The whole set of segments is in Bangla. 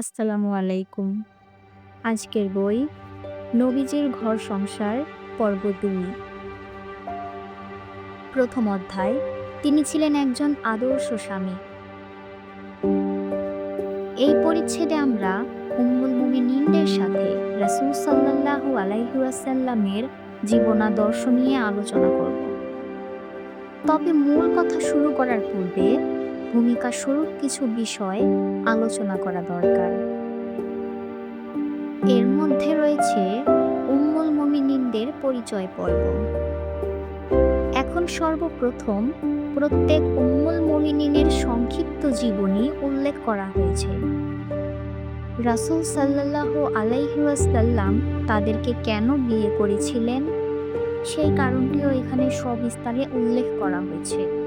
আসসালামু আলাইকুম। আজকের বই, নবীজির ঘর সংসার, পর্ব দুই। প্রথম অধ্যায়, তিনি ছিলেন একজন আদর্শ স্বামী। এই পরিচ্ছেদে আমরা উম্মুল মুমিনিনদের সাথে রাসূল সাল্লাল্লাহু আলাইহি ওয়াসাল্লামের জীবনাদর্শ নিয়ে আলোচনা করব। তবে মূল কথা শুরু করার পূর্বে ভূমিকা স্বরূপ কিছু বিষয় আলোচনা করা দরকার। এর মধ্যে রয়েছে উম্মুল মুমিনিনদের পরিচয় পর্ব। এখন সর্বপ্রথম প্রত্যেক উম্মুল মুমিনিনের সংক্ষিপ্ত জীবনী উল্লেখ করা হয়েছে। রাসূল সাল্লাল্লাহু আলাইহি ওয়াসাল্লাম তাদেরকে কেন বিয়ে করেছিলেন? সেই কারণটিও এখানে সবিস্তারে উল্লেখ করা হয়েছে।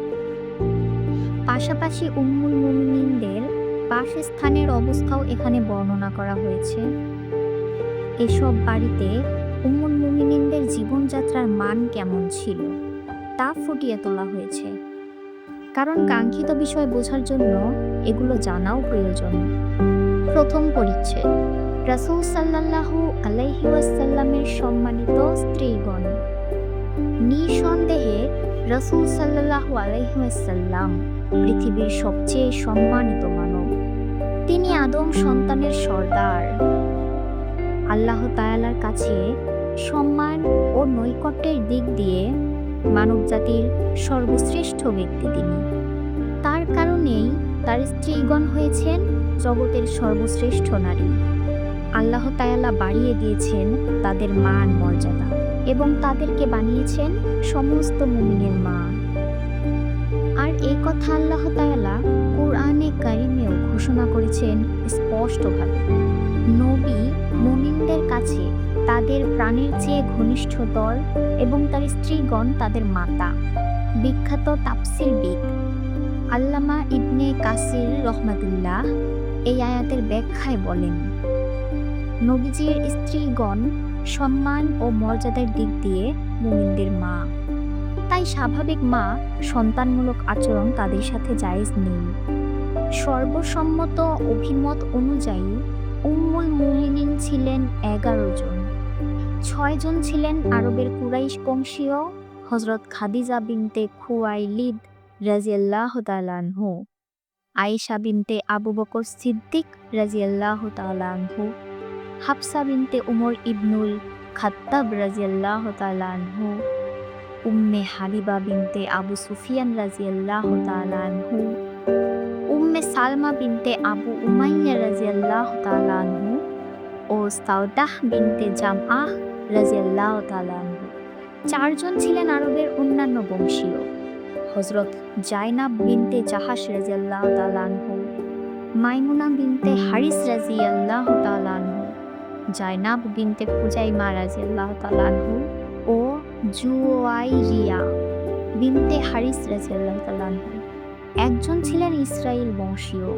পাশাপাশি উম্মুল মুমিনিনদের বাসস্থানের অবস্থাও এখানে বর্ণনা করা হয়েছে। এসব বাড়িতে উম্মুল মুমিনিনদের জীবনযাত্রার মান কেমন ছিল, তা ফুটিয়ে তোলা হয়েছে। কারণ কাঙ্ক্ষিত বিষয় বোঝার জন্য এগুলো জানাও প্রয়োজন। প্রথম পরিচ্ছেদ, রাসূল আলাইহি ওয়াসাল্লামের সম্মানিত স্ত্রীগণ। নিঃসন্দেহে রাসূল সাল্লাল্লাহু আলাইহি ওয়াসাল্লাম পৃথিবীর সবচেয়ে সম্মানিত মানব। তিনি আদম সন্তানের সর্দার। আল্লাহ তায়ালার কাছে সম্মান ও নৈকট্যের দিক দিয়ে মানবজাতির সর্বশ্রেষ্ঠ ব্যক্তি তিনি। তার কারণেই তার স্ত্রীগণ হয়েছেন জগতের সর্বশ্রেষ্ঠ নারী। আল্লাহ তায়ালা বাড়িয়ে দিয়েছেন তাদের মান মর্যাদা এবং তাদেরকে বানিয়েছেন সমস্ত মুমিনের মা। কথা আল্লাহ তাআলা কোরআনে কারিমেও ঘোষণা করেছেন স্পষ্টভাবে। নবী মুমিনদের কাছে তাদের প্রাণের চেয়ে ঘনিষ্ঠতর এবং তার স্ত্রীগণ তাদের মাতা। বিখ্যাত তাফসিরবিদ আল্লামা ইবনে কাসির রহমাতুল্লাহ এই আয়াতের ব্যাখ্যায় বলেন, নবীজির স্ত্রীগণ সম্মান ও মর্যাদার দিক দিয়ে মুমিনদের মা। তাই স্বাভাবিক মা সন্তানমূলক আচরণ তাদের সাথে জায়েজ নেই। সর্বসম্মত অভিমত অনুযায়ী উম্মুল মুমিনিন ছিলেন এগারো জন। ছয়জন ছিলেন আরবের কুরাইশ বংশীয় হজরত খাদিজা বিনতে খুয়াইলিদ রাজিয়াল্লাহ তালানহু আয়েশা বিনতে আবু বকর সিদ্দিক রাজিয়াল্লাহ তালানহু হাফসা বিনতে উমর ইবনুল খাত্তাব রাজিয়াল্লাহ তালানহু উম্মে হাবিবা বিনতে আবু সুফিয়ান রাজিয়াল্লাহ তালানহু Umm Salama bint Abu Umayya রাজিয়াল্লাহ তালানহু ও সাউদাহ বিনতে জামআহ রাজিয়াল্লাহ তালানহু চারজন ছিলেন আরবের অন্যান্য বংশীয়। হজরত জাইনাব বিনতে জাহাস রাজিয়াল্লাহ তালানহু মাইমুনা বিনতে হারিস রাজিয়াল্লাহ তালানহু জাইনাব বিনতে ফুজাইমা রাজিয়াল্লাহ তালানহু ও জুয়াইরিয়া, বিনতে হারিস রাজিয়াল্লাহ একজন ছিলেন ইসরায়েল বংশীয়,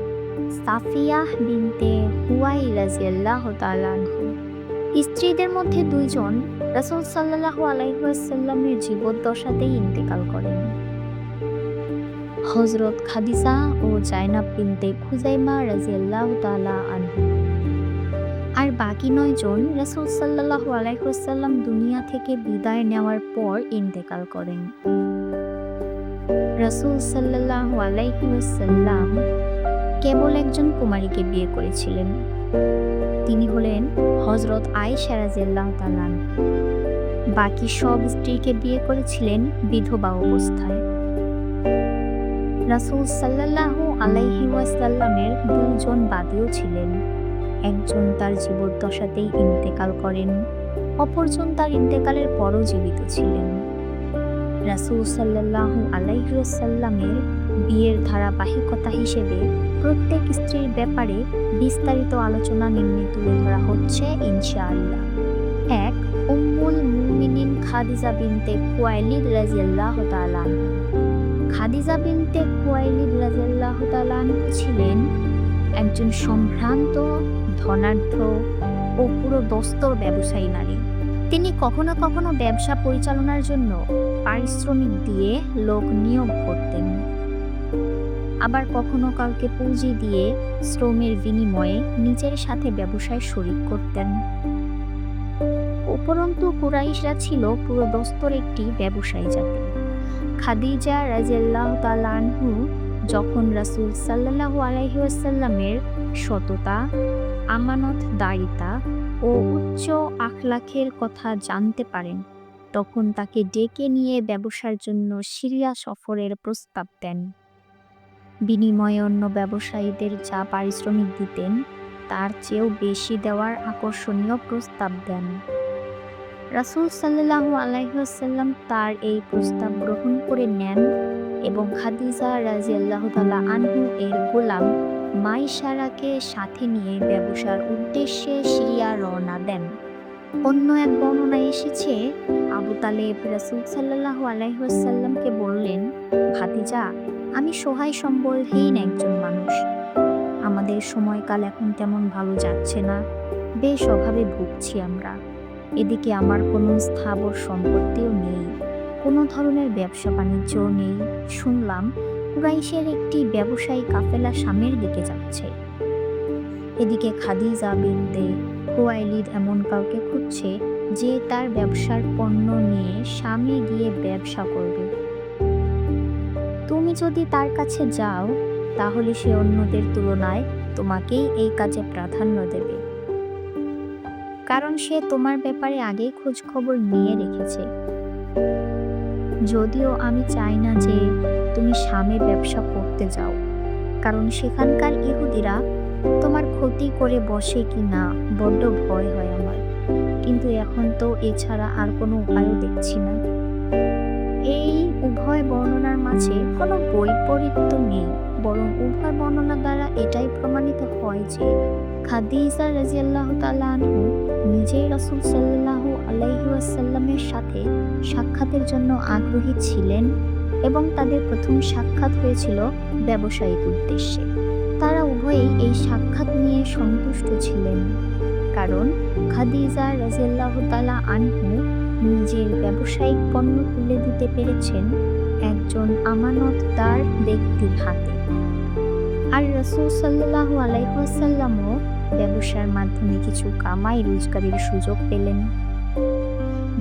সাফিয়াহ বিনতে হুয়াই রাজিয়াল্লাহ তালানহু স্ত্রীদের মধ্যে দুইজন রাসূল সাল্লাল্লাহু আলাইহি ওয়াসাল্লামের জীবদ্দশাতেই ইন্তেকাল করেন। হজরত খাদিজা ও জাইনাব বিনতে খুজাইমা রাজিয়াল্লাহু তাআলা আনহু। আর বাকি নয়জন রাসূল সাল্লাল্লাহু আলাইহি ওয়াসাল্লাম দুনিয়া থেকে বিদায় নেওয়ার পর ইন্তেকাল করেন। রাসূল সাল্লাল্লাহু আলাইহি ওয়াসাল্লাম কেবল একজন কুমারীকে বিয়ে করেছিলেন। তিনি হলেন হজরত আয়েশা রাদিয়াল্লাহু তালান বাকি সব স্ত্রীকে বিয়ে করেছিলেন বিধবা অবস্থায়। রাসূল সাল্লাল্লাহু আলাইহি ওয়াসাল্লামের দুজন বাদীও ছিলেন। একজন তার জীবদ্দশাতেই ইন্তেকাল করেন, অপরজন তার ইন্তেকালের পরও জীবিত ছিলেন। রাসূল সাল্লাল্লাহু আলাইহি ওয়াসাল্লামের বিয়ের ধারাবাহিকতা হিসেবে প্রত্যেক স্ত্রীর ব্যাপারে বিস্তারিত আলোচনা নিম্নে তুলে ধরা হচ্ছে, ইনশাআল্লাহ। এক, উম্মুল মুমিনিন খাদিজা বিনতে খুয়াইলিদ রাদিয়াল্লাহু তাআলা খাদিজা বিনতে খুয়াইলিদ রাদিয়াল্লাহু তাআলা ছিলেন একজন সম্ভ্রান্ত ধনাঢ্য ও পুরো দস্তর ব্যবসায়ী নারী। তিনি কখনো কখনো ব্যবসা পরিচালনার জন্য পারিশ্রমিক দিয়ে লোক নিয়োগ করতেন। আবার কখনো কাউকে পুঁজি দিয়ে শ্রমের বিনিময়ে নিজের সাথে ব্যবসায় শরিক করতেন। উপরন্তু কুরাইশরা ছিল পুরো দস্তর একটি ব্যবসায়ী জাতি। খাদিজা রাজিয়াল্লাহ তালানহু যখন রাসূল সাল্লাল্লাহু আলাইহি ওয়াসাল্লামের সততা আমানত দায়িতা ও উচ্চ আখলাখের কথা জানতে পারেন। তখন তাকে ডেকে নিয়ে ব্যবসার জন্য সিরিয়া সফরের প্রস্তাব দেন। বিনিময়ে অন্য ব্যবসায়ীদের যা পারিশ্রমিক দিতেন, তার চেয়েও বেশি দেওয়ার আকর্ষণীয় প্রস্তাব দেন। রাসূল সাল্লাল্লাহু আলাইসাল্লাম তার এই প্রস্তাব গ্রহণ করে নেন এবং খাদিজা রাজিয়াল্লাহু তাআলা আনহু এর গোলাম মাইশারাকে সাথে নিয়ে ব্যবসার উদ্দেশ্যে সিরিয়া রওনা দেন। অন্য এক বর্ণনায় এসেছে, আবু তালেব রাসূল সাল্লাল্লাহু আলাইহি ওয়াসাল্লামকে বললেন, ভাতিজা, আমি সহায় সম্বলহীন একজন মানুষ। আমাদের সময়কাল এখন তেমন ভালো যাচ্ছে না। বেশ অভাবে ভুগছি আমরা। এদিকে আমার কোনো স্থাবর সম্পত্তিও নেই। কোনো ধরনের ব্যবসা বাণিজ্যও নেই। শুনলাম কুরাইশের একটি ব্যবসায়ী কাফেলা সামনের দিকে যাচ্ছে। এদিকে খাদিজা বিনতে খুয়াইলিদ এমন কাউকে খুঁজছে যে তার ব্যবসার পণ্য নিয়ে স্বামী গিয়ে ব্যবসা করবে। তুমি যদি তার কাছে যাও, তাহলে সে অন্যদের তুলনায় তোমাকেই এই কাজে প্রাধান্য দেবে। কারণ সে তোমার ব্যাপারে আগেই খোঁজ খবর নিয়ে রেখেছে। যদিও আমি চাই না যে তুমি স্বামী ব্যবসা করতে যাও। কারণ সেখানকার ইহুদিরা তোমার ক্ষতি করে বসে কি না, বড্ড ভয় হয় আমার। কিন্তু এখন তো এছাড়া আর কোনো উপায়ও দেখছি না। এই উভয় বর্ণনার মাঝে কোনো বৈপরীত্য নেই, বরং উভয় বর্ণনা দ্বারা এটাই প্রমাণিত হয় যে খাদিজা রাজিয়াল্লাহ তাআলা আনহু নিজেই রাসূল সাল্লাল্লাহু আলাইহি ওয়াসাল্লামের সাথে সাক্ষাতের জন্য আগ্রহী ছিলেন। এবং তাদের প্রথম সাক্ষাৎ হয়েছিল ব্যবসায়িক উদ্দেশ্যে। তারা উভয়েই এই সাক্ষাৎ নিয়ে সন্তুষ্ট ছিলেন। কারণ খাদিজা রাজিয়াল্লাহ তাআলা আনহু নিজের ব্যবসায়িক পণ্য তুলে দিতে পেরেছেন একজন আমানতদার ব্যক্তির হাতে। আর রসুল সাল্লাল্লাহু আলাইহি ব্যবসার মাধ্যমে কিছু কামাই রোজগারের সুযোগ পেলেন।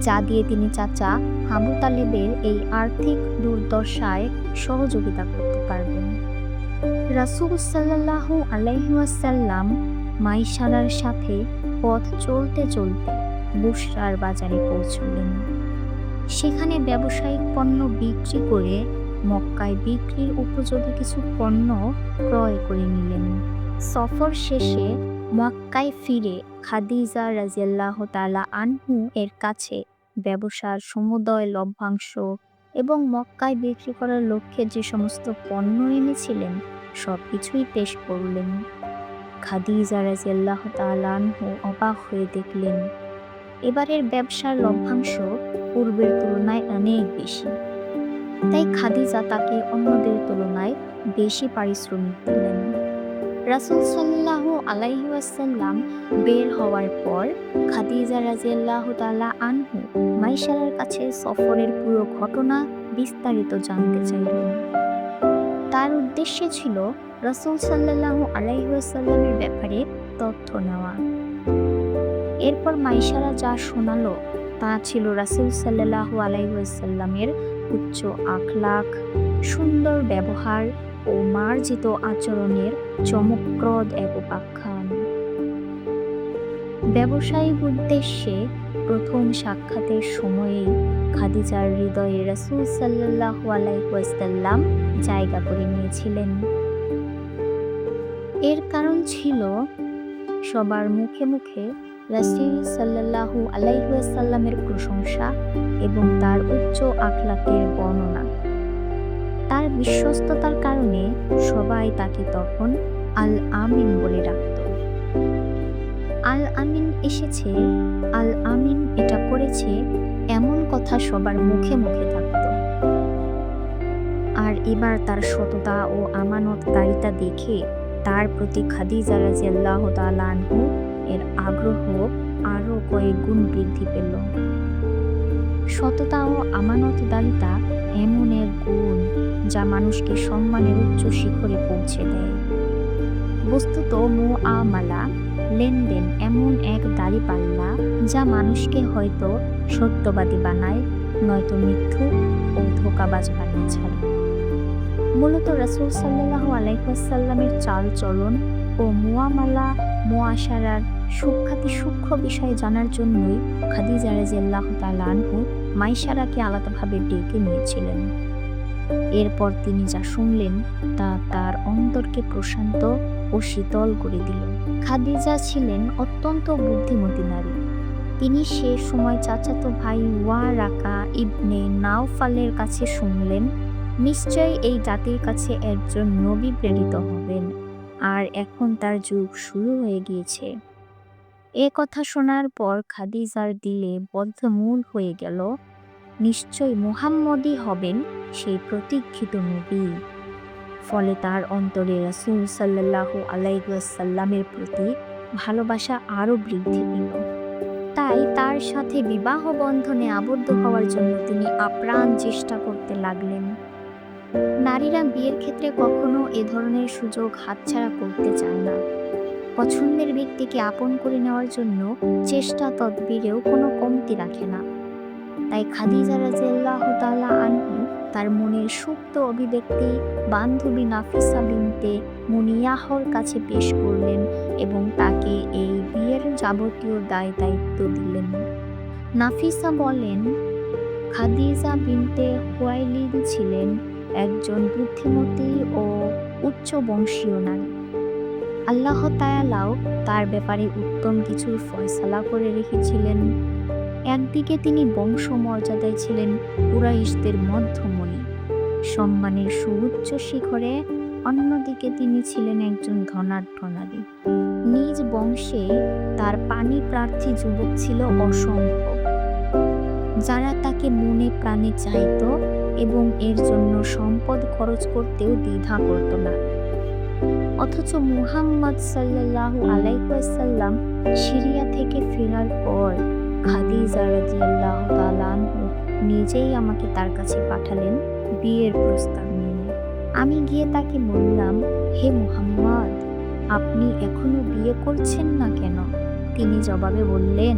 যা দিয়ে তিনি চাচা আবু তালেবের এই আর্থিক দুর্দশায় সহযোগিতা করতে পারবেন। রাসূল সাল্লাল্লাহু আলাইহি ওয়াসাল্লাম মাইশারার সাথে পথ চলতে চলতে বুশরার বাজারে পৌঁছলেন। সেখানে ব্যবসায়িক পণ্য বিক্রি করে মক্কায় বিক্রির উপযোগী কিছু পণ্য ক্রয় করে নিলেন। সফর শেষে মক্কায় ফিরে খাদিজা রাজিয়াল্লাহ তালা আনহু এর কাছে ব্যবসার সমুদয় লভ্যাংশ এবং মক্কায় বিক্রি করার লক্ষ্যে যে সমস্ত পণ্য এনেছিলেন সব কিছুই পেশ করলেন। খাদিজা রাজিয়াল্লাহ তালা আনহু অবাক হয়ে দেখলেন, এবারের ব্যবসার লভ্যাংশ পূর্বের তুলনায় অনেক বেশি। তাই খাদিজা তাকে অন্যদের তুলনায় বেশি পারিশ্রমিক দিলেন। রাসুল সাল্লাহ আলাইহি ওয়াসাল্লাম বের হওয়ার পর খাদিজা রাজিয়াল্লাহ তালা আনহু মাইশারার কাছে সফরের পুরো ঘটনা বিস্তারিত জানতে চাইলেন। তার উদ্দেশ্য ছিল রাসুল সাল্লাহ আলাইহি ওয়াসাল্লামের ব্যাপারে তথ্য নেওয়া। এরপর মাইশারা যা শোনালো তা ছিল রাসুল সাল্লাহ আলাইসাল্লামের উচ্চ আখলাখ, সুন্দর ব্যবহার ও মার্জিত আচরণের চমকপ্রদ এক উপাখ্যান। ব্যবসায়িক উদ্দেশ্যে প্রথম সাক্ষাতের সময়েই খাদিজার হৃদয়ে রাসুল সাল্লাহ আলাইসাল্লাম জায়গা করে নিয়েছিলেন। এর কারণ ছিল সবার মুখে মুখে রাসিল সাল্লাহু আলাইসাল্লামের প্রশংসা এবং তার উচ্চ আখলাকের বর্ণনা। বিশ্বস্ততার কারণে সবাই তাকে তখন আল আমিন বলে ডাকত। আল আমিন এসেছে, আল আমিন এটা করেছে এমন কথা সবার মুখে মুখে থাকত। আর এবার তার সততা ও আমানতদারিতা দেখে তার প্রতি খাদিজা রাজিয়াল্লাহ তাআলা আনহু এর আগ্রহ আরও কয়েক গুণ বৃদ্ধি পেল। সততা ও আমানতদারিতা এমন এক গুণ যা মানুষকে সম্মানের উচ্চ শিখরে পৌঁছে দেয়। বস্তুত মো আমালা, লেনদেন এমন এক দাড়ি পাল্লা যা মানুষকে হয়তো সত্যবাদী বানায়, নয়তো মিথ্যু ও ধোকাবাজ বানিয়ে ছাড়ে। মূলত রাসূল সাল্লাল্লাহু আলাইহি ওয়াসাল্লামের চাল চলন ও মুআমালা মোয়াশারার সুখ্যাতি সূক্ষ্ম বিষয় জানার জন্যই খাদিজা রাদিয়াল্লাহু তাআলা আনহু মাইশারাকে আলাদাভাবে ডেকে নিয়েছিলেন। এরপর তিনি যা শুনলেন তা তার অন্তরকে প্রশান্ত ও শীতল করে দিল। খাদিজা ছিলেন অত্যন্ত বুদ্ধিমতী নারী। তিনি সে সময় চাচাতো ভাই ওয়ারাকা ইবনে নাওফালের কাছে শুনলেন নিশ্চয়ই এই জাতির কাছে একজন নবী প্রেরিত হবেন, আর এখন তার যুগ শুরু হয়ে গিয়েছে। এ কথা শোনার পর খাদিজার দিলে বদ্ধমূল হয়ে গেল নিশ্চয় মুহাম্মদই হবেন সেই প্রতীক্ষিত নবী। ফলে তার অন্তরে রাসূল সাল্লাল্লাহু আলাইসাল্লামের প্রতি ভালোবাসা আরও বৃদ্ধি পেল। তাই তার সাথে বিবাহ বন্ধনে আবদ্ধ হওয়ার জন্য তিনি আপ্রাণ চেষ্টা করতে লাগলেন। নারীরা বিয়ের ক্ষেত্রে কখনো এ ধরনের সুযোগ হাতছাড়া করতে চায় না। পছন্দের ব্যক্তিকে আপন করে নেওয়ার জন্য চেষ্টা তদবিরেও কোনো কমতি রাখে না। তাই খাদিজা রাজিয়াল্লাহু তাআলা আনহু তার মনের সুপ্ত অভিব্যক্তি বান্ধবী নাফিসা বিনতে মুনিয়াহর কাছে পেশ করলেন এবং তাকে এই বিয়ের যাবতীয় দায় দায়িত্ব দিলেন। নাফিসা বলেন, খাদিজা বিনতে হুয়াইলিদ ছিলেন একজন বুদ্ধিমতী ও উচ্চ বংশীয় নারী। আল্লাহ তায়ালাও তার ব্যাপারে উত্তম কিছুর ফয়সালা করে রেখেছিলেন। একদিকে তিনি বংশ মর্যাদায় ছিলেন কুরাইশদের মধ্যমণি, সম্মানের সুউচ্চ শিখরে, অন্যদিকে তিনি ছিলেন একজন ধনাঢ্য নারী। নিজ বংশে তার পানি প্রার্থী যুবক ছিল অসম্ভব। যারা তাকে মনে প্রাণে চাইত এবং এর জন্য সম্পদ খরচ করতেও দ্বিধা করত না। অথচ মুহাম্মদ সাল্লাল্লাহু আলাইসাল্লাম সিরিয়া থেকে ফেরার পর খাদিজা রাদিয়াল্লাহু তাআলা আনহু নিজেই আমাকে তার কাছে পাঠালেন বিয়ের প্রস্তাব নিয়ে। আমি গিয়ে তাকে বললাম, হে মুহাম্মদ, আপনি এখনও বিয়ে করছেন না কেন? তিনি জবাবে বললেন